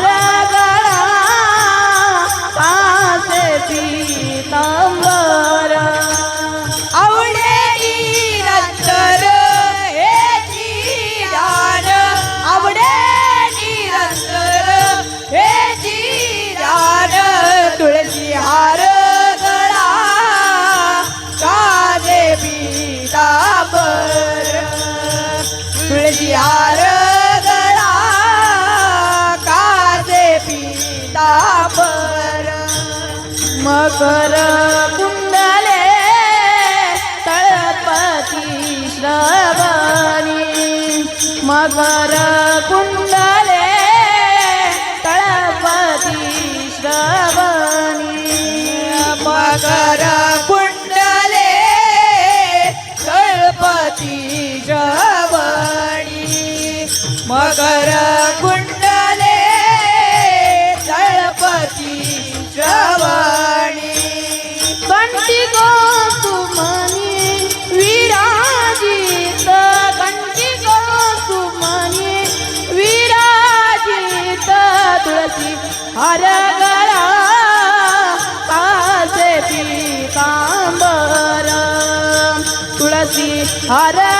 Hare मकर कुंडले तळपती श्रवणी. मकर कुंडले तळपती श्रवणी. मकर हर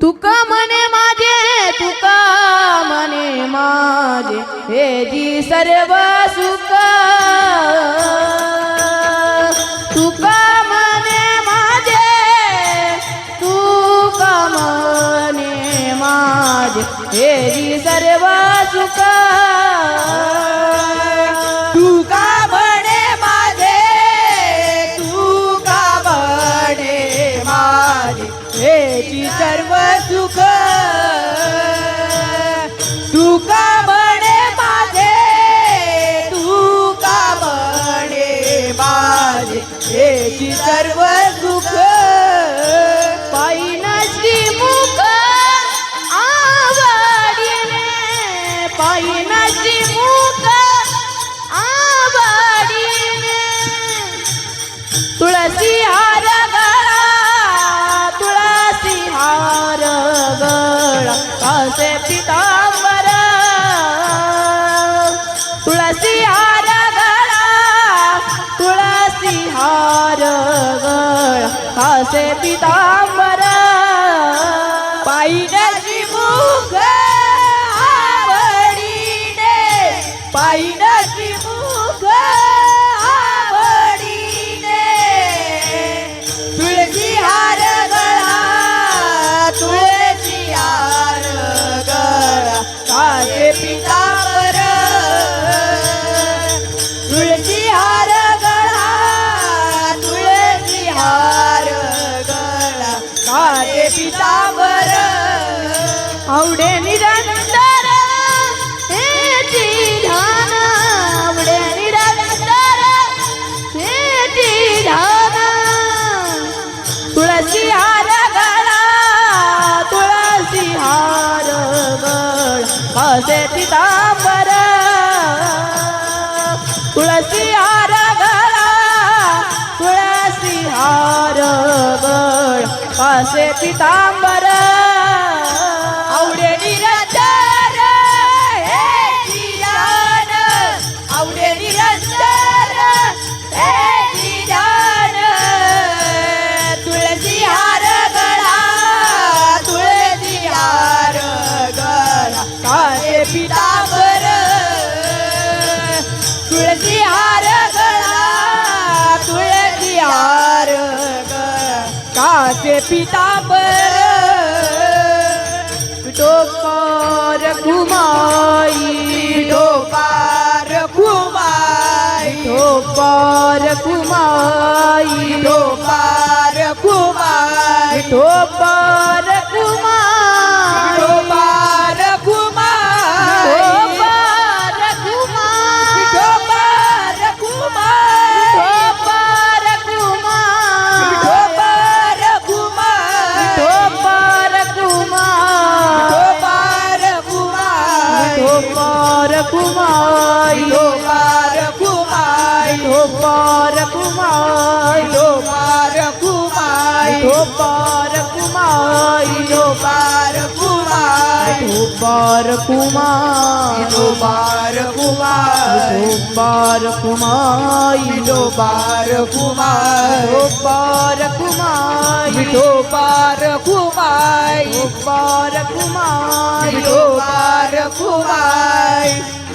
तुका मने माझे तुका मने माझे. हे जी सर्व याची सर्व हासे पितांबर पायी मुख आवडीने पायी आवडे निरंतर हेची ध्यान आवडे निरंतर हेची ध्यान. तुळशी हार गळा तुळशी हार गळ असे पितांबर तुळशी हार गळा तुळशी हार गळ असे पितांबर પીતાંબર ડોપા રઘુમાઈ ડોપા રઘુમાઈ ડોપા રઘુમાઈ ડોપા રઘુમાઈ ડોપા પર કુમાયો પર કુમાયો પર કુમાયો પર કુમાયો પર કુમાયો પર કુમાયો પર કુમાયો પર કુમાયો પર કુમાયો પર કુમાયો પર કુમાયો પર કુમાય